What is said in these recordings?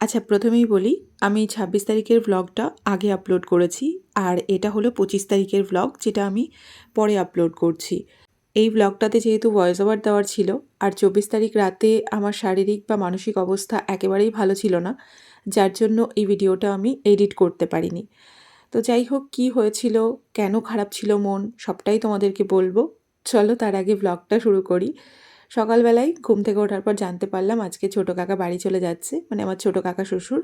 আচ্ছা প্রথমেই বলি, আমি ছাব্বিশ তারিখের ভ্লগটা আগে আপলোড করেছি, আর এটা হলো পঁচিশ তারিখের ভ্লগ যেটা আমি পরে আপলোড করছি। এই ভ্লগটাতে যেহেতু ভয়েস ওভার দেওয়ার ছিল, আর চব্বিশ তারিখ রাতে আমার শারীরিক বা মানসিক অবস্থা একেবারেই ভালো ছিল না, যার জন্য এই ভিডিওটা আমি এডিট করতে পারিনি। তো যাই হোক, কী হয়েছিল, কেন খারাপ ছিল মন, সবটাই তোমাদেরকে বলব। চলো তার আগে ভ্লগটা শুরু করি। সকালবেলায় ঘুম থেকে ওঠার পর জানতে পারলাম আজকে ছোটো কাকা বাড়ি চলে যাচ্ছে মানে আমার ছোটো কাকা শ্বশুর।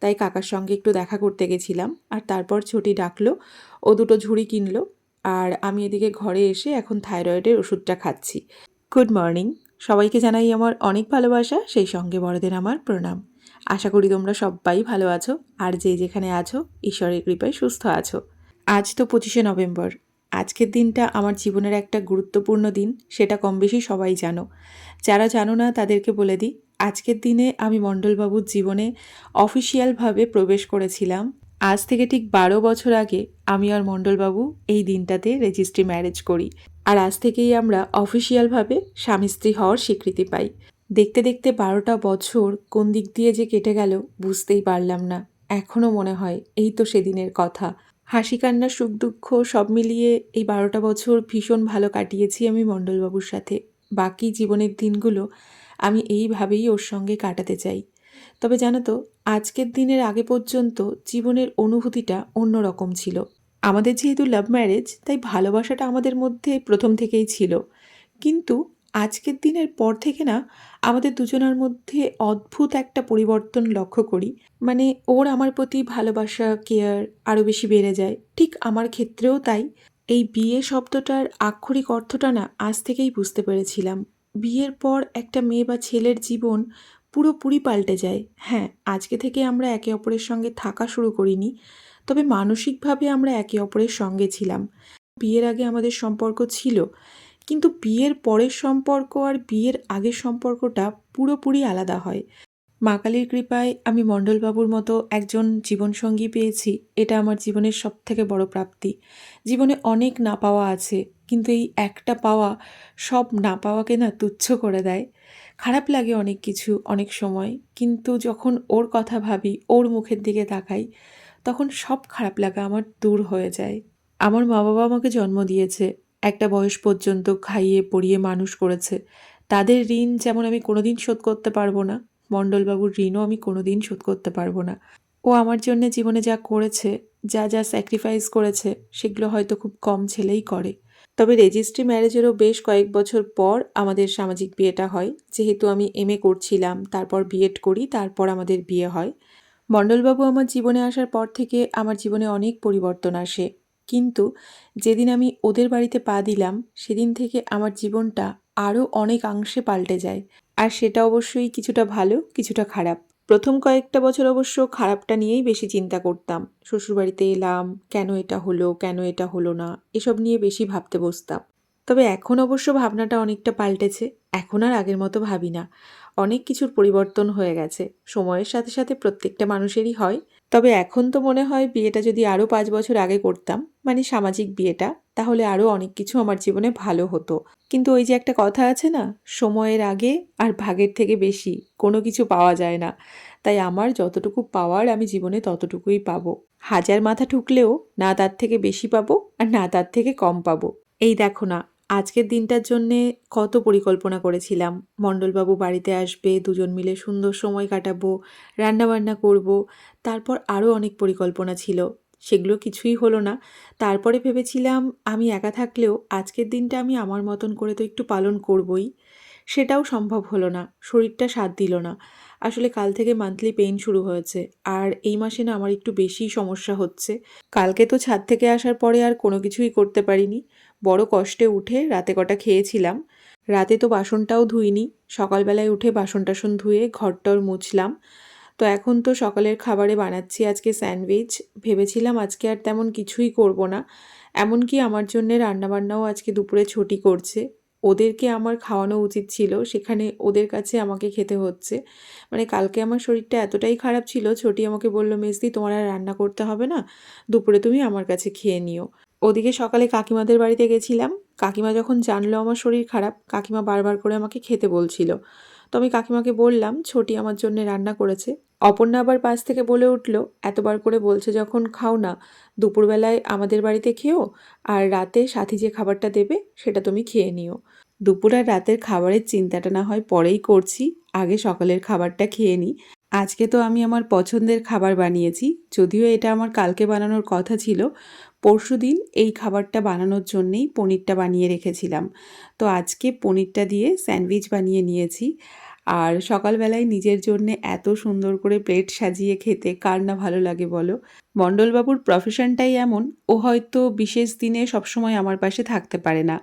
তাই কাকার সঙ্গে একটু দেখা করতে গেছিলাম আর তারপর ছুটি ডাকলো, ও দুটো ঝুড়ি কিনলো আর আমি এদিকে ঘরে এসে এখন থাইরয়েডের ওষুধটা খাচ্ছি। Good morning. সবাইকে জানাই আমার অনেক ভালোবাসা, সেই সঙ্গে বড়দের আমার প্রণাম। আশা করি তোমরা সবাই ভালো আছো আর যে যেখানে আছো, ঈশ্বরের কৃপায় সুস্থ আছো। আজ তো পঁচিশে নভেম্বর। আজকের দিনটা আমার জীবনের একটা গুরুত্বপূর্ণ দিন, সেটা কম বেশি সবাই জানো। যারা জানো না, তাদেরকে বলে দিই, আজকের দিনে আমি মণ্ডলবাবুর জীবনে অফিসিয়ালভাবে প্রবেশ করেছিলাম। আজ থেকে ঠিক বারো বছর আগে আমি আর মণ্ডলবাবু এই দিনটাতে রেজিস্ট্রি ম্যারেজ করি। আর আজ থেকেই আমরা অফিসিয়ালভাবে স্বামী স্ত্রী হওয়ার স্বীকৃতি পাই। দেখতে দেখতে বারোটা বছর কোন দিক দিয়ে যে কেটে গেল, বুঝতেই পারলাম না। এখনও মনে হয় এই তো সেদিনের কথা। হাসি, কান্না, সুখ, দুঃখ সব মিলিয়ে এই বারোটা বছর ভীষণ ভালো কাটিয়েছি আমি মণ্ডলবাবুর সাথে। বাকি জীবনের দিনগুলো আমি এইভাবেই ওর সঙ্গে কাটাতে চাই। তবে জানো তো, আজকের দিনের আগে পর্যন্ত জীবনের অনুভূতিটা অন্যরকম ছিল। আমাদের যেহেতু লাভ ম্যারেজ তাই ভালোবাসাটা আমাদের মধ্যে প্রথম থেকেই ছিল। কিন্তু আজকের দিনের পর থেকে না, আমাদের দুজনের মধ্যে অদ্ভুত একটা পরিবর্তন লক্ষ্য করি। মানে ওর আমার প্রতি ভালোবাসা, কেয়ার আরও বেশি বেড়ে যায়। ঠিক আমার ক্ষেত্রেও তাই। এই বিয়ে শব্দটার আক্ষরিক অর্থটা না আজ থেকেই বুঝতে পেরেছিলাম। বিয়ের পর একটা মেয়ে বা ছেলের জীবন পুরোপুরি পাল্টে যায়। হ্যাঁ আজকে থেকে আমরা একে অপরের সঙ্গে থাকা শুরু করিনি, তবে মানসিকভাবে আমরা একে অপরের সঙ্গে ছিলাম। বিয়ের আগে আমাদের সম্পর্ক ছিল। কিন্তু বিয়ের পরের সম্পর্ক আর বিয়ের আগের সম্পর্কটা পুরোপুরি আলাদা হয়। মা কালীর কৃপায় আমি মণ্ডলবাবুর মতো একজন জীবনসঙ্গী পেয়েছি, এটা আমার জীবনের সব থেকে বড় প্রাপ্তি। জীবনে অনেক না পাওয়া আছে, কিন্তু এই একটা পাওয়া সব না পাওয়াকে না তুচ্ছ করে দেয়। খারাপ লাগে অনেক কিছু, অনেক সময়, কিন্তু যখন ওর কথা ভাবি, ওর মুখের দিকে তাকাই, তখন সব খারাপ লাগা আমার দূর হয়ে যায়। আমার মা বাবা আমাকে জন্ম দিয়েছে একটা বয়স পর্যন্ত খাইয়ে পড়িয়ে মানুষ করেছে। তাদের ঋণ যেমন আমি কোনোদিন শোধ করতে পারব না, মণ্ডলবাবুর ঋণও আমি কোনোদিন শোধ করতে পারব না। ও আমার জন্য জীবনে যা করেছে, যা যা স্যাক্রিফাইস করেছে, সেগুলো হয়তো খুব কম ছেলেই করে। তবে রেজিস্ট্রি ম্যারেজেরও বেশ কয়েক বছর পর আমাদের সামাজিক বিয়েটা হয়। যেহেতু আমি এম করছিলাম, তারপর বিএড করি, তারপর আমাদের বিয়ে হয়। মণ্ডলবাবু আমার জীবনে আসার পর থেকে আমার জীবনে অনেক পরিবর্তন আসে। কিন্তু যেদিন আমি ওদের বাড়িতে পা দিলাম, সেদিন থেকে আমার জীবনটা আরও অনেকাংশে পাল্টে যায়। আর সেটা অবশ্যই কিছুটা ভালো, কিছুটা খারাপ। প্রথম কয়েকটা বছর অবশ্য খারাপটা নিয়েই বেশি চিন্তা করতাম। শ্বশুরবাড়িতে এলাম, কেন এটা হলো, কেন এটা হলো না, এসব নিয়ে বেশি ভাবতে বসতাম। তবে এখন অবশ্য ভাবনাটা অনেকটা পাল্টেছে, এখন আর আগের মতো ভাবি না। অনেক কিছুর পরিবর্তন হয়ে গেছে। সময়ের সাথে সাথে প্রত্যেকটা মানুষেরই হয়। তবে এখন তো মনে হয় বিয়েটা যদি আরও পাঁচ বছর আগে করতাম মানে সামাজিক বিয়েটা, তাহলে আরও অনেক কিছু আমার জীবনে ভালো হতো। কিন্তু ওই যে একটা কথা আছে না, সময়ের আগে আর ভাগের থেকে বেশি কোনো কিছু পাওয়া যায় না। তাই আমার যতটুকু পাওয়ার আমি জীবনে ততটুকুই পাবো। হাজার মাথা ঠুকলেও না তার থেকে বেশি পাবো আর না তার থেকে কম পাবো। এই দেখো না আজকের দিনটার জন্যে কত পরিকল্পনা করেছিলাম। মণ্ডলবাবু বাড়িতে আসবে, দুজন মিলে সুন্দর সময় কাটাবো, রান্নাবান্না করব, তারপর আরও অনেক পরিকল্পনা ছিল। সেগুলো কিছুই হলো না। তারপরে ভেবেছিলাম, আমি একা থাকলেও আজকের দিনটা আমি আমার মতন করে তো একটু পালন করবই। সেটাও সম্ভব হলো না, শরীরটা সাথ দিল না। আসলে কাল থেকে মান্থলি পেইন শুরু হয়েছে, আর এই মাসে না আমার একটু বেশি সমস্যা হচ্ছে। কালকে তো ছাদ থেকে আসার পরে আর কোনো কিছুই করতে পারিনি। বড় কষ্টে উঠে রাতে কটা খেয়েছিলাম। রাতে তো বাসনটাও ধুইনি। সকালবেলায় উঠে বাসন টাসন ধুয়ে ঘরটর মুছলাম। তো এখন তো সকালের খাবারে বানাচ্ছি আজকে স্যান্ডউইচ। ভেবেছিলাম আজকে আর তেমন কিছুই করব না। এমনকি আমার জন্যে রান্নাবান্নাও আজকে দুপুরে ছুটি করছে। ওদেরকে আমার খাওয়ানো উচিত ছিল। সেখানে ওদের কাছে আমাকে খেতে হচ্ছে। মানে কালকে আমার শরীরটা এতটাই খারাপ ছিল, ছোটি আমাকে বলল মেসদি তোমার আর রান্না করতে হবে না। দুপুরে তুমি আমার কাছে খেয়ে নিও। ওদিকে সকালে কাকিমাদের বাড়িতে গেছিলাম। কাকিমা যখন জানলো আমার শরীর খারাপ, কাকিমা বারবার করে আমাকে খেতে বলছিল। তো আমি কাকিমাকে বললাম, ছোটি আমার জন্য রান্না করেছে। অপর্ণা আবার পাশ থেকে বলে উঠল, এতবার করে বলছে যখন খাও না, দুপুরবেলায় আমাদের বাড়িতে খেও, আর রাতে সাথী যে খাবারটা দেবে সেটা তুমি খেয়ে নিও। দুপুর আর রাতের খাবারের চিন্তাটা না হয় পরেই করছি, আগে সকালের খাবারটা খেয়ে নিই। আজকে তো আমি আমার পছন্দের খাবার বানিয়েছি, যদিও এটা আমার কালকে বানানোর কথা ছিল পরশু দিন এই খাবারটা বানানোর জন্যেই পনিরটা বানিয়ে রেখেছিলাম। তো আজকে পনিরটা দিয়ে স্যান্ডউইচ বানিয়ে নিয়েছি। আর সকালবেলায় নিজের জন্যে এত সুন্দর করে প্লেট সাজিয়ে খেতে কার না ভালো লাগে বলো? মণ্ডলবাবুর প্রফেশনটাই এমন, ও হয়তো বিশেষ দিনে সবসময় আমার পাশে থাকতে পারে না।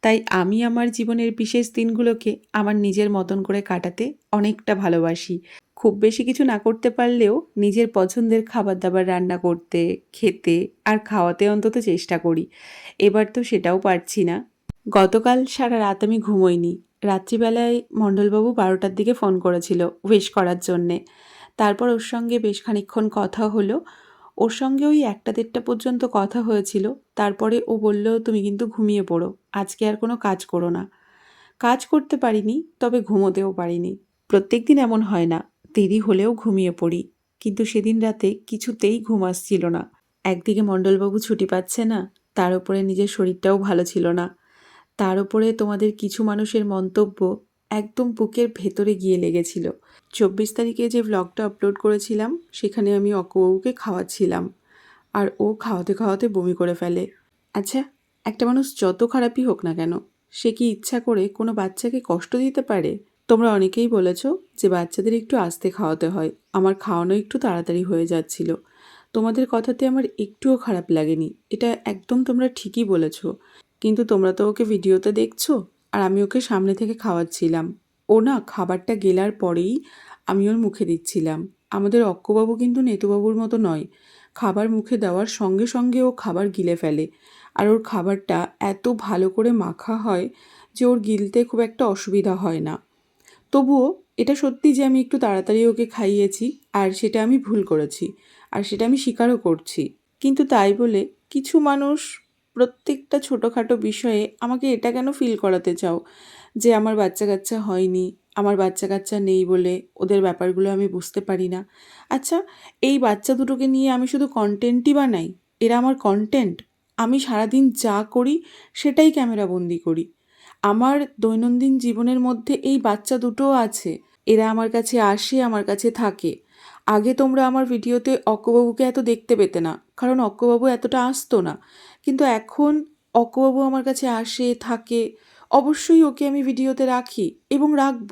তাই আমি আমার জীবনের বিশেষ দিনগুলোকে আমার নিজের মতন করে কাটাতে অনেকটা ভালোবাসি। খুব বেশি কিছু না করতে পারলেও নিজের পছন্দের খাবার দাবার রান্না করতে, খেতে আর খাওয়াতে অন্তত চেষ্টা করি। এবার তো সেটাও পারছি না। গতকাল সারা রাত আমি ঘুমোইনি। রাত্রিবেলায় মণ্ডলবাবু বারোটার দিকে ফোন করেছিল উইশ করার জন্যে। তারপর ওর সঙ্গে বেশ খানিকক্ষণ কথা হলো। ওর সঙ্গে ওই একটা দেড়টা পর্যন্ত কথা হয়েছিল। তারপরে ও বলল, তুমি কিন্তু ঘুমিয়ে পড়ো। আজকে আর কোনো কাজ করো না। কাজ করতে পারিনি, তবে ঘুমোতেও পারিনি। প্রত্যেক দিন এমন হয় না। দেরি হলেও ঘুমিয়ে পড়ি। কিন্তু সেদিন রাতে কিছুতেই ঘুম আসছিল না। একদিকে মণ্ডলবাবু ছুটি পাচ্ছে না, তার উপরে নিজের শরীরটাও ভালো ছিল না। তার উপরে তোমাদের কিছু মানুষের মন্তব্য একদম বুকের ভেতরে গিয়ে লেগেছিল। চব্বিশ তারিখে যে ভ্লগটা আপলোড করেছিলাম, সেখানে আমি অকবাবুকে খাওয়াচ্ছিলাম। আর ও খাওয়াতে খাওয়াতে বমি করে ফেলে। আচ্ছা একটা মানুষ যত খারাপই হোক না কেন, সে কি ইচ্ছা করে কোনো বাচ্চাকে কষ্ট দিতে পারে? তোমরা অনেকেই বলেছ যে বাচ্চাদের একটু আস্তে খাওয়াতে হয়। আমার খাওয়ানো একটু তাড়াতাড়ি হয়ে যাচ্ছিল। তোমাদের কথাতে আমার একটুও খারাপ লাগেনি। এটা একদম তোমরা ঠিকই বলেছ। কিন্তু তোমরা তো ওকে ভিডিওতে দেখছ আর আমি ওকে সামনে থেকে খাওয়াচ্ছিলাম। ও না খাবারটা গেলার পরেই আমি ওর মুখে দিচ্ছিলাম। আমাদের অক্কবাবু কিন্তু নেতুবাবুর মতো নয়। খাবার মুখে দেওয়ার সঙ্গে সঙ্গে ও খাবার গিলে ফেলে। আর ওর খাবারটা এত ভালো করে মাখা হয় যে ওর গিলতে খুব একটা অসুবিধা হয় না। তবুও এটা সত্যি যে আমি একটু তাড়াতাড়ি ওকে খাইয়েছি আর সেটা আমি ভুল করেছি আর সেটা আমি স্বীকারও করছি। কিন্তু তাই বলে কিছু মানুষ প্রত্যেকটা ছোটোখাটো বিষয়ে আমাকে এটা কেন ফিল করাতে চাও? যে আমার বাচ্চা কাচ্চা হয়নি, আমার বাচ্চা কাচ্চা নেই বলে ওদের ব্যাপারগুলো আমি বুঝতে পারি না। আচ্ছা এই বাচ্চা দুটোকে নিয়ে আমি শুধু কন্টেন্টই বানাই? এরা আমার কন্টেন্ট আমি সারাদিন যা করি সেটাই ক্যামেরাবন্দি করি। আমার দৈনন্দিন জীবনের মধ্যে এই বাচ্চা দুটোও আছে। এরা আমার কাছে আসে, আমার কাছে থাকে। আগে তোমরা আমার ভিডিওতে অক্কবাবুকে এত দেখতে পেতে না, কারণ অক্কবাবু এতটা আসতো না। কিন্তু এখন অক্কবাবু আমার কাছে আসে, থাকে, অবশ্যই ওকে আমি ভিডিওতে রাখি এবং রাখব।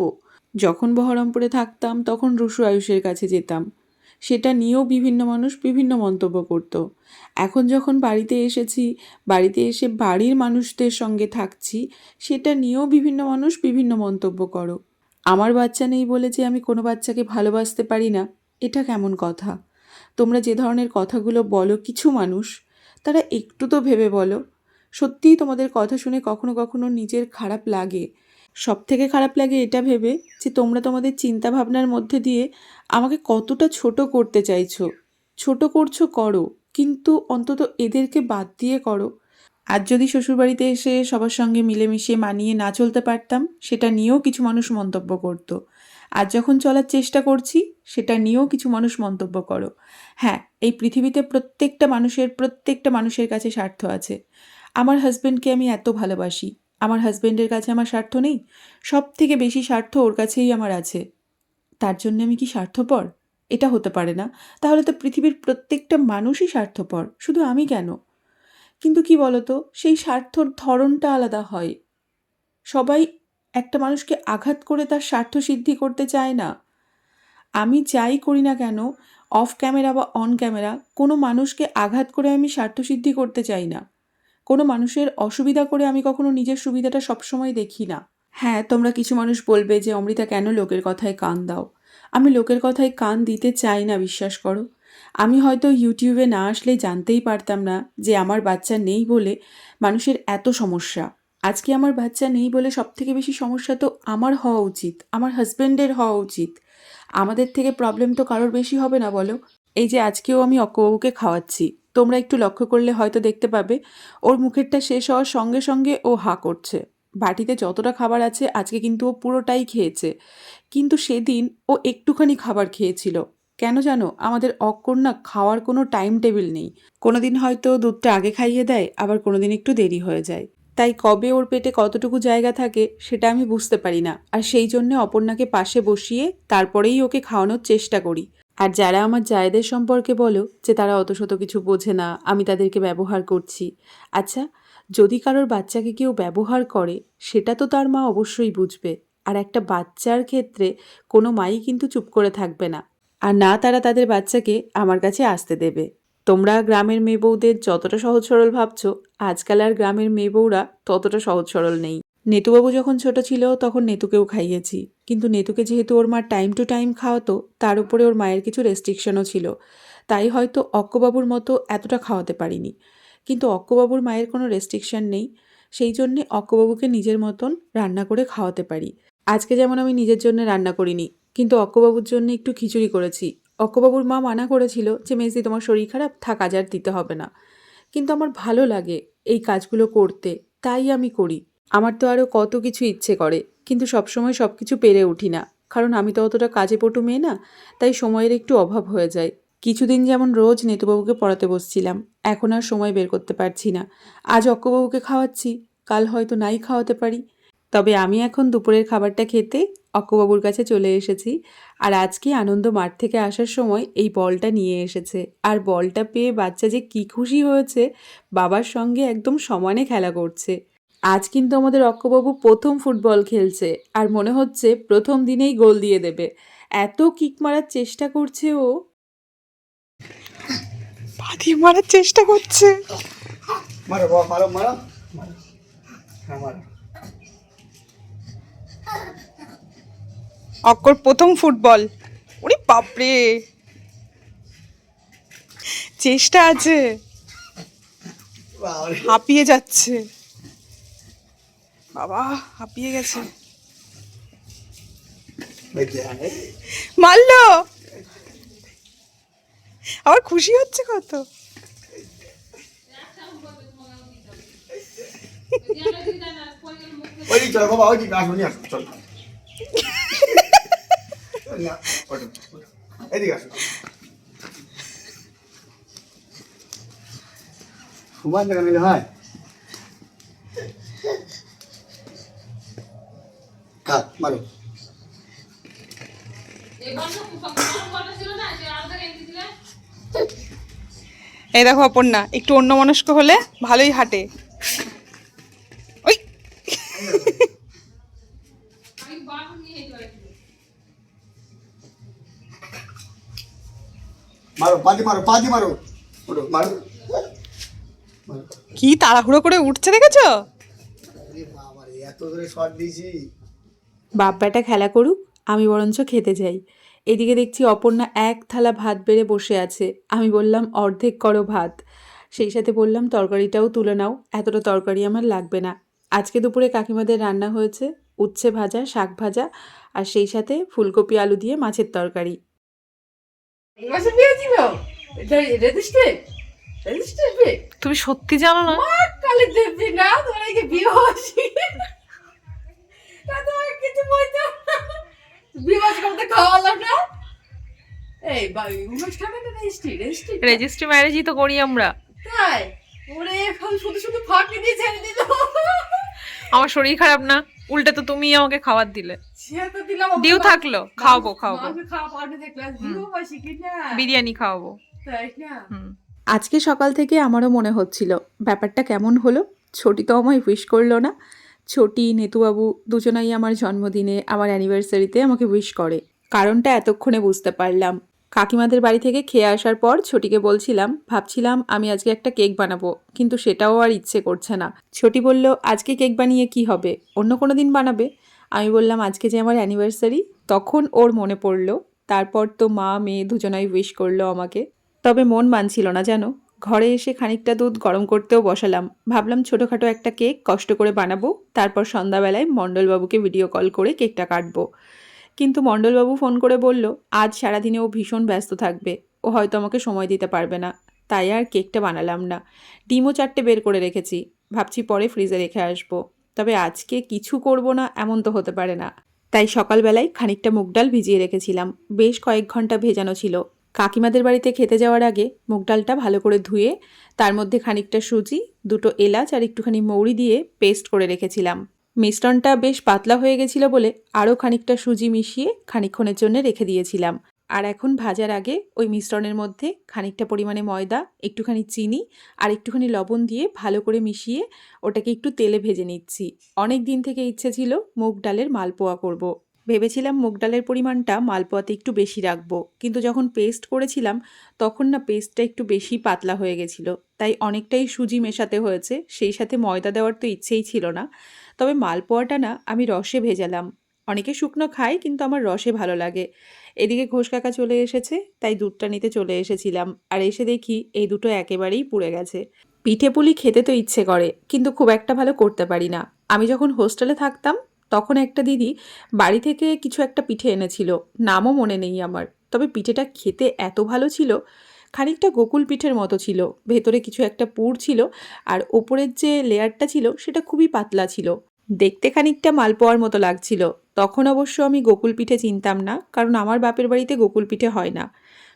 যখন বহরমপুরে থাকতাম, তখন রুশু আয়ুষের কাছে যেতাম। সেটা নিয়েও বিভিন্ন মানুষ বিভিন্ন মন্তব্য করত। এখন যখন বাড়িতে এসেছি, বাড়িতে এসে বাড়ির মানুষদের সঙ্গে থাকছি, সেটা নিয়েও বিভিন্ন মানুষ বিভিন্ন মন্তব্য করো। আমার বাচ্চা নেই বলে যে আমি কোনো বাচ্চাকে ভালোবাসতে পারি না, এটা কেমন কথা? তোমরা যে ধরনের কথাগুলো বলো কিছু মানুষ, তারা একটু তো ভেবে বলো। সত্যিই তোমাদের কথা শুনে কখনো কখনো নিজের খারাপ লাগে। সব থেকে খারাপ লাগে এটা ভেবে যে তোমরা তোমাদের চিন্তা ভাবনার মধ্যে দিয়ে আমাকে কতটা ছোট করতে চাইছো। ছোট করছ করো, কিন্তু অন্তত এদেরকে বাদ দিয়ে করো। আর যদি শ্বশুরবাড়িতে এসে সবার সঙ্গে মিলেমিশে মানিয়ে না চলতে পারতাম, সেটা নিয়েও কিছু মানুষ মন্তব্য করতো। আর যখন চলার চেষ্টা করছি, সেটা নিয়েও কিছু মানুষ মন্তব্য করো। হ্যাঁ এই পৃথিবীতে প্রত্যেকটা মানুষের প্রত্যেকটা মানুষের কাছে স্বার্থ আছে। আমার হাজব্যান্ডকে আমি এত ভালোবাসি। আমার কাছে আমার স্বার্থ নেই। সব থেকে বেশি স্বার্থ ওর কাছেই আমার আছে। তার জন্য আমি কি স্বার্থপর? এটা হতে পারে না। তাহলে তো পৃথিবীর প্রত্যেকটা মানুষই স্বার্থপর। শুধু আমি কেন? কিন্তু কি বলতো, সেই স্বার্থর ধরনটা আলাদা হয়। সবাই একটা মানুষকে আঘাত করে তার স্বার্থ সিদ্ধি করতে চায় না। আমি যাই করি না কেন অফ ক্যামেরা বা অন ক্যামেরা কোনো মানুষকে আঘাত করে আমি স্বার্থ সিদ্ধি করতে চাই না। কোনো মানুষের অসুবিধা করে আমি কখনো নিজের সুবিধাটা সবসময় দেখি না। হ্যাঁ তোমরা কিছু মানুষ বলবে যে, অমৃতা, কেন লোকের কথায় কান দাও? আমি লোকের কথায় কান দিতে চাই না, বিশ্বাস করো। আমি হয়তো ইউটিউবে না আসলে জানতেই পারতাম না যে, আমার বাচ্চা নেই বলে মানুষের এত সমস্যা। আজকে আমার বাচ্চা নেই বলে সব থেকে বেশি সমস্যা তো আমার হওয়া উচিত, আমার হাজব্যান্ডের হওয়া উচিত। আমাদের থেকে প্রবলেম তো কারোর বেশি হবে না বলো। এই যে, আজকেও আমি অক্কবাবুকে খাওয়াচ্ছি। তোমরা একটু লক্ষ্য করলে হয়তো দেখতে পাবে, ওর মুখেরটা শেষ হওয়ার সঙ্গে সঙ্গে ও হা করছে। বাটিতে যতটা খাবার আছে, আজকে কিন্তু ও পুরোটাই খেয়েছে। কিন্তু সেদিন ও একটুখানি খাবার খেয়েছিল। কেন জানো, আমাদের না খাওয়ার কোনো টাইম টেবিল নেই। কোনো দিন হয়তো দুধটা আগে খাইয়ে দেয়, আবার কোনো দিন একটু দেরি হয়ে যায়। তাই কবে ওর পেটে কতটুকু জায়গা থাকে, সেটা আমি বুঝতে পারি না। আর সেই জন্য অপর্ণাকে পাশে বসিয়ে তারপরেই ওকে খাওয়ানোর চেষ্টা করি। আর যারা আমার জায়েদের সম্পর্কে বলো যে তারা অত শত কিছু বোঝে না, আমি তাদেরকে ব্যবহার করছি। আচ্ছা যদি কারোর বাচ্চাকে কেউ ব্যবহার করে, সেটা তো তার মা অবশ্যই বুঝবে। আর একটা বাচ্চার ক্ষেত্রে কোনো মাই কিন্তু চুপ করে থাকবে না। আর না তারা তাদের বাচ্চাকে আমার কাছে আসতে দেবে। তোমরা গ্রামের মেয়ে বউদের যতটা সহজ সরল ভাবছ, আজকাল আর গ্রামের মেয়ে বউরা ততটা সহজ সরল নেই। নেতুবাবু যখন ছোট ছিল, তখন নেতুকেও খাইয়েছি। কিন্তু নেতুকে যেহেতু ওর মা টাইম টু টাইম খাওয়াতো, তার উপরে ওর মায়ের কিছু রেস্ট্রিকশনও ছিল। তাই হয়তো অক্কবাবুর মতো এতটা খাওয়াতে পারিনি। কিন্তু অক্কবাবুর মায়ের কোনো রেস্ট্রিকশন নেই, সেই জন্যে অক্কবাবুকে নিজের মতন রান্না করে খাওয়াতে পারি। আজকে যেমন আমি নিজের জন্য রান্না করিনি, কিন্তু অক্কবাবুর জন্য একটু খিচুড়ি করেছি। অক্কবাবুর মা মানা করেছিল যে, মেজদি, তোমার শরীর খারাপ, থাক, আজ আর দিতে হবে না। কিন্তু আমার ভালো লাগে এই কাজগুলো করতে, তাই আমি করি। আমার তো আরও কত কিছু ইচ্ছে করে, কিন্তু সবসময় সব কিছু পেরে উঠি না। কারণ আমি তো অতটা কাজে পটু মেয়ে না, তাই সময়ের একটু অভাব হয়ে যায়। কিছুদিন যেমন রোজ নেতুবাবুকে পড়াতে বসছিলাম, এখন আর সময় বের করতে পারছি না। আজ অক্কবাবুকে খাওয়াচ্ছি, কাল হয়তো নাই খাওয়াতে পারি। তবে আমি এখন দুপুরের খাবারটা খেতে অক্কবাবুর কাছে চলে এসেছি, আর আজকে আনন্দ মাঠ থেকে আসার সময় এই বলটা নিয়ে এসেছে। আর বলটা পেয়ে বাচ্চা যে কি খুশি হয়েছে, বাবার সঙ্গে একদম সমানে খেলা করছে। আজ কিন্তু আমাদের অক্কবাবু প্রথম ফুটবল খেলছে আর মনে হচ্ছে প্রথম দিনেই গোল দিয়ে দেবে। এত কিক মারার চেষ্টা করছে ও। পাতি মারার চেষ্টা করছে। মারো বাবা মারো মারো মারো। হ্যাঁ অক্কর প্রথম ফুটবল। ওরে বাপরে। চেষ্টা আছে। হাঁপিয়ে যাচ্ছে। বাবা হাঁপিয়ে গেছে। হ্যাঁ, মারলো? আবার খুশি হচ্ছে কত? চলো বাবা ওই দিক আসো নিয়ে আসো চল না, ওঠো, ওঠো। এদিকে আসো সমান জায়গা নিলে হয় কাট মারো। এই দেখো অপর্ণা একটু অন্য মনস্ক হলে ভালোই হাঁটে। ওই। মারো পাদি মারো পাদি মারো। ওঠো মারো। মারো কি তাড়াহুড়ো করে উঠছে দেখেছ? এত ধরে শট দিয়েছি। বাপ বেটা খেলা করুক আমি বরঞ্চ খেতে যাই। এদিকে দেখছি অপর্ণা এক থালা ভাত বেড়ে বসে আছে। আমি বললাম অর্ধেক করো ভাত। সেই সাথে বললাম তরকারিটাও তুলে নাও এতটা তরকারি আমার লাগবে না। আজকে দুপুরে কাকিমাদের রান্না হয়েছে উচ্ছে ভাজা শাক ভাজা আর সেই সাথে ফুলকপি আলু দিয়ে মাছের তরকারি। তুমি সত্যি জানো না? কালে তোমার বিয়ে কিছু বলতো বিয়ে করতে খাওয়ালাম না? এই অনুষ্ঠানে তো রেজিস্ট্রি? রেজিস্ট্রি রেজিস্ট্রি ম্যারেজই তো করি আমরা। তাই? ওরে খালি শুধু শুধু ফাঁকি দিয়ে ছেড়ে দিল। আমার শরীর খারাপ না। উল্টে তো তুমিই আমাকে খাবার দিলে। ডিউ থাকল। খাওয়াবো খাওয়াবো। বিরিয়ানি খাওয়াবো। হুম। আজকে সকাল থেকে আমারও মনে হচ্ছিল ব্যাপারটা কেমন হলো? ছোটি তো আমায় উইশ করল না। ছোটি, নেতুবাবু দুজনাই আমার জন্মদিনে, আমার অ্যানিভার্সারিতে আমাকে উইশ করে। কারণটা এতক্ষণে বুঝতে পারলাম। কাকিমাদের বাড়ি থেকে খেয়ে আসার পর ছোটিকে বলছিলাম, ভাবছিলাম আমি আজকে একটা কেক বানাবো, কিন্তু সেটাও আর ইচ্ছে করছে না। ছোটি বলল, আজকে কেক বানিয়ে কি হবে? অন্য কোনো দিন বানাবে? আমি বললাম, আজকে যে আমার অ্যানিভার্সারি তখন ওর মনে পড়ল, তারপর তো মা, মেয়ে দুজনাই উইশ করল আমাকে। তবে মন মানছিল না, জানো? ঘরে এসে খানিকটা দুধ গরম করতেও বসালাম। ভাবলাম ছোটোখাটো একটা কেক কষ্ট করে বানাবো, তারপর সন্ধ্যাবেলায় মণ্ডলবাবুকে ভিডিও কল করে কেকটা কাটবো। কিন্তু মণ্ডলবাবু ফোন করে বলল, আজ সারাদিনে ও ভীষণ ব্যস্ত থাকবে, ও হয়তো আমাকে সময় দিতে পারবে না। তাই আর কেকটা বানালাম না। ডিমও চারটে বের করে রেখেছি, ভাবছি পরে ফ্রিজে রেখে আসব। তবে আজকে কিছু করব না, এমন তো হতে পারে না। তাই সকালবেলায় খানিকটা মুগ ডাল ভিজিয়ে রেখেছিলাম। বেশ কয়েক ঘণ্টা ভেজানো ছিল। কাকিমাদের বাড়িতে খেতে যাওয়ার আগে মুগ ডালটা ভালো করে ধুয়ে, তার মধ্যে খানিকটা সুজি, দুটো এলাচ আর একটুখানি মৌরি দিয়ে পেস্ট করে রেখেছিলাম। মিশ্রণটা বেশ পাতলা হয়ে গেছিল বলে আরও খানিকটা সুজি মিশিয়ে খানিকক্ষণের জন্য রেখে দিয়েছিলাম। আর এখন ভাজার আগে ওই মিশ্রণের মধ্যে খানিকটা পরিমাণে ময়দা, একটুখানি চিনি আর একটুখানি লবণ দিয়ে ভালো করে মিশিয়ে ওটাকে একটু তেলে ভেজে নিচ্ছি। অনেক দিন থেকে ইচ্ছে ছিল মুগ ডালের মালপোয়া করব। ভেবেছিলাম মুগ ডালের পরিমাণটা মালপোয়াতে একটু বেশি রাখব, কিন্তু যখন পেস্ট করেছিলাম তখন না পেস্টটা একটু বেশি পাতলা হয়ে গেছিল, তাই অনেকটাই সুজি মেশাতে হয়েছে, সেই সাথে ময়দা দেওয়ার তো ইচ্ছেই ছিল না। তবে মালপোয়াটা না আমি রসে ভেজালাম। অনেকে শুকনো খায়, কিন্তু আমার রসে ভালো লাগে। এদিকে ঘোষ কাকা চলে এসেছে, তাই দুধটা নিতে চলে এসেছিলাম, আর এসে দেখি এই দুটো একেবারেই পুড়ে গেছে। পিঠে পুলি খেতে তো ইচ্ছে করে, কিন্তু খুব একটা ভালো করতে পারি না। আমি যখন হোস্টেলে থাকতাম তখন একটা দিদি বাড়ি থেকে কিছু একটা পিঠে এনেছিল। নামও মনে নেই আমার। তবে পিঠেটা খেতে এত ভালো ছিল, খানিকটা গোকুল পিঠের মতো ছিল। ভেতরে কিছু একটা পুর ছিল আর ওপরের যে লেয়ারটা ছিল সেটা খুবই পাতলা ছিল। দেখতে খানিকটা মালপোয়ার মতো লাগছিল। তখন অবশ্য আমি গোকুল পিঠে চিনতাম না, কারণ আমার বাপের বাড়িতে গোকুল পিঠে হয় না।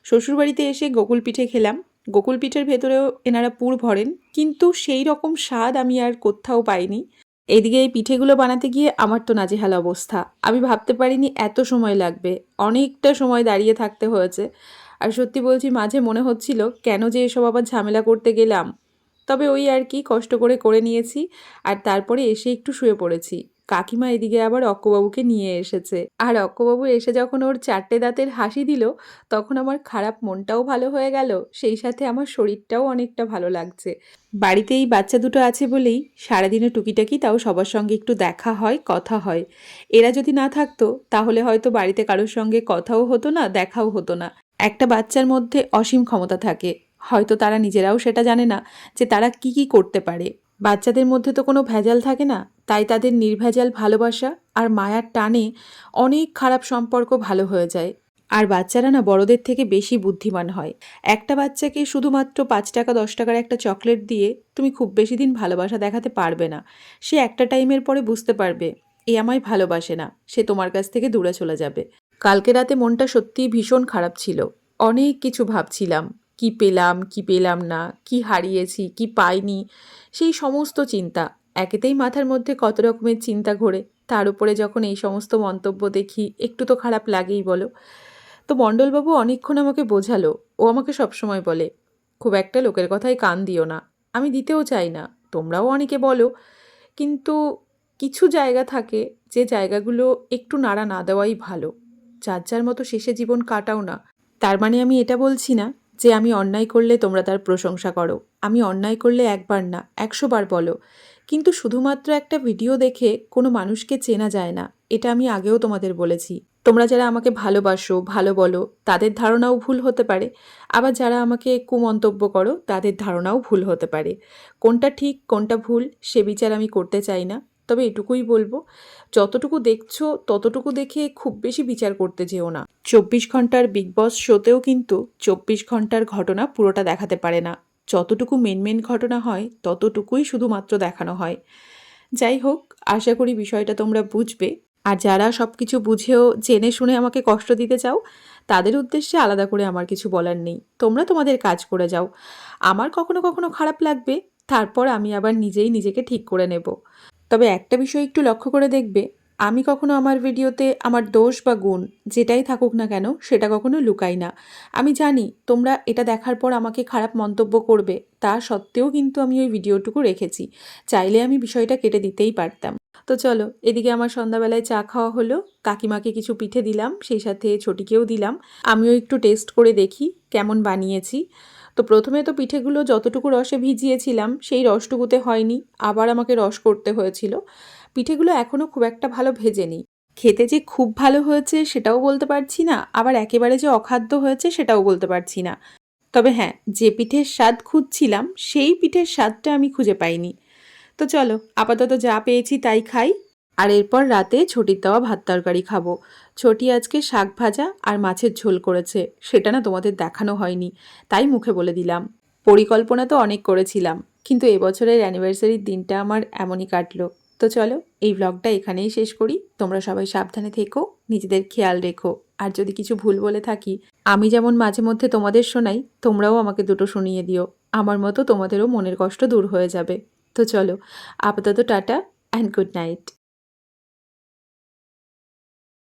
শ্বশুর বাড়িতে এসে গোকুল পিঠে খেলাম। গোকুল পিঠের ভেতরেও এনারা পুর ভরেন, কিন্তু সেই রকম স্বাদ আমি আর কোথাও পাইনি। এদিকে এই পিঠেগুলো বানাতে গিয়ে আমার তো নাজেহাল অবস্থা। আমি ভাবতে পারিনি এত সময় লাগবে। অনেকটা সময় দাঁড়িয়ে থাকতে হয়েছে। আর সত্যি বলছি, মাঝে মনে হচ্ছিল কেন যে এসব আবার ঝামেলা করতে গেলাম। তবে ওই আর কি কষ্ট করে করে নিয়েছি, আর তারপরে এসে একটু শুয়ে পড়েছি। কাকিমা এদিকে আবার অক্কবাবুকে নিয়ে এসেছে। আর অক্কবাবু এসে যখন ওর চারটে দাঁতের হাসি দিল, তখন আমার খারাপ মনটাও ভালো হয়ে গেল, সেই সাথে আমার শরীরটাও অনেকটা ভালো লাগছে। বাড়িতে এই বাচ্চা দুটো আছে বলেই সারাদিনে টুকিটাকি তাও সবার সঙ্গে একটু দেখা হয়, কথা হয়। এরা যদি না থাকতো, তাহলে হয়তো বাড়িতে কারোর সঙ্গে কথাও হতো না, দেখাও হতো না। একটা বাচ্চার মধ্যে অসীম ক্ষমতা থাকে। হয়তো তারা নিজেরাও সেটা জানে না যে তারা কি কি করতে পারে। বাচ্চাদের মধ্যে তো কোনো ভেজাল থাকে না, তাই তাদের নির্ভেজাল ভালোবাসা আর মায়ার টানে অনেক খারাপ সম্পর্ক ভালো হয়ে যায়। আর বাচ্চারা না বড়দের থেকে বেশি বুদ্ধিমান হয়। একটা বাচ্চাকে শুধুমাত্র পাঁচ টাকা, দশ টাকার একটা চকলেট দিয়ে তুমি খুব বেশি দিন ভালোবাসা দেখাতে পারবে না। সে একটা টাইমের পরে বুঝতে পারবে, এ আমায় ভালোবাসে না, সে তোমার কাছ থেকে দূরে চলে যাবে। কালকে রাতে মনটা সত্যিই ভীষণ খারাপ ছিল, অনেক কিছু ভাবছিলাম। কি পেলাম কি পেলাম না, কি হারিয়েছি, কি পাইনি, সেই সমস্ত চিন্তা। একেতেই মাথার মধ্যে কত রকমের চিন্তা ঘোরে। তার উপরে যখন এই সমস্ত মন্তব্য দেখি, একটু তো খারাপ লাগেই বলো। তো মণ্ডলবাবু অনেকক্ষণ আমাকে বোঝালো। ও আমাকে সবসময় বলে, খুব একটা লোকের কথায় কান দিও না। আমি দিতেও চাই না। তোমরাও অনেকে বলো। কিন্তু কিছু জায়গা থাকে, যে জায়গাগুলো একটু নাড়া না দেওয়াই ভালো। যার যার মতো শেষে জীবন কাটাও না। তার মানে আমি এটা বলছি না যে আমি অন্যায় করলে তোমরা তার প্রশংসা করো। আমি অন্যায় করলে একবার না, একশো বার বলো। কিন্তু শুধুমাত্র একটা ভিডিও দেখে কোনো মানুষকে চেনা যায় না, এটা আমি আগেও তোমাদের বলেছি। তোমরা যারা আমাকে ভালোবাসো, ভালো বলো, তাদের ধারণাও ভুল হতে পারে। আবার যারা আমাকে কুমন্তব্য করো, তাদের ধারণাও ভুল হতে পারে। কোনটা ঠিক, কোনটা ভুল, সে বিচার আমি করতে চাই না। তবে এটুকুই বলব, যতটুকু দেখছ, ততটুকু দেখে খুব বেশি বিচার করতে যেও না। চব্বিশ ঘণ্টার বিগ বস শোতেও কিন্তু চব্বিশ ঘণ্টার ঘটনা পুরোটা দেখাতে পারে না। যতটুকু মেন মেন ঘটনা হয়, ততটুকুই শুধুমাত্র দেখানো হয়। যাই হোক, আশা করি বিষয়টা তোমরা বুঝবে। আর যারা সব কিছু বুঝেও, জেনে শুনে আমাকে কষ্ট দিতে চাও, তাদের উদ্দেশ্যে আলাদা করে আমার কিছু বলার নেই। তোমরা তোমাদের কাজ করে যাও। আমার কখনো কখনো খারাপ লাগবে, তারপর আমি আবার নিজেই নিজেকে ঠিক করে নেব। তবে একটা বিষয় একটু লক্ষ্য করে দেখবে, আমি কখনো আমার ভিডিওতে আমার দোষ বা গুণ যেটাই থাকুক না কেন সেটা কখনো লুকাই না। আমি জানি তোমরা এটা দেখার পর আমাকে খারাপ মন্তব্য করবে, তা সত্ত্বেও কিন্তু আমি ওই ভিডিওটুকু রেখেছি, চাইলে আমি বিষয়টা কেটে দিতেই পারতাম। তো চলো, এদিকে আমার সন্ধ্যাবেলায় চা খাওয়া হলো, কাকিমাকে কিছু পিঠে দিলাম, সেই সাথে ছোটিকেও দিলাম, আমিও একটু টেস্ট করে দেখি কেমন বানিয়েছি। তো প্রথমে তো পিঠেগুলো যতটুকু রসে ভিজিয়েছিলাম, সেই রসটুকুতে হয়নি, আবার আমাকে রস করতে হয়েছিল। পিঠেগুলো এখনও খুব একটা ভালো ভেজেনি। খেতে যে খুব ভালো হয়েছে সেটাও বলতে পারছি না, আবার একেবারে যে অখাদ্য হয়েছে সেটাও বলতে পারছি না। তবে হ্যাঁ যে পিঠের স্বাদ খুঁজছিলাম, সেই পিঠের স্বাদটা আমি খুঁজে পাইনি। তো চলো, আপাতত যা পেয়েছি তাই খাই, আর এরপর রাতে ছটির দেওয়া ভাত তরকারি খাব। ছটি আজকে শাক ভাজা আর মাছের ঝোল করেছে। সেটা না তোমাদের দেখানো হয়নি। তাই মুখে বলে দিলাম। পরিকল্পনা তো অনেক করেছিলাম, কিন্তু এবছরের অ্যানিভার্সারির দিনটা আমার এমনই কাটলো। তো চলো, এই ব্লগটা এখানেই শেষ করি। তোমরা সবাই সাবধানে থেকো, নিজেদের খেয়াল রেখো। আর যদি কিছু ভুল বলে থাকি, আমি যেমন মাঝে মধ্যে তোমাদের শোনাই, তোমরাও আমাকে দুটো শুনিয়ে দিও। আমার মতো তোমাদেরও মনের কষ্ট দূর হয়ে যাবে। তো চলো, আপাতত টাটা অ্যান্ড গুড নাইট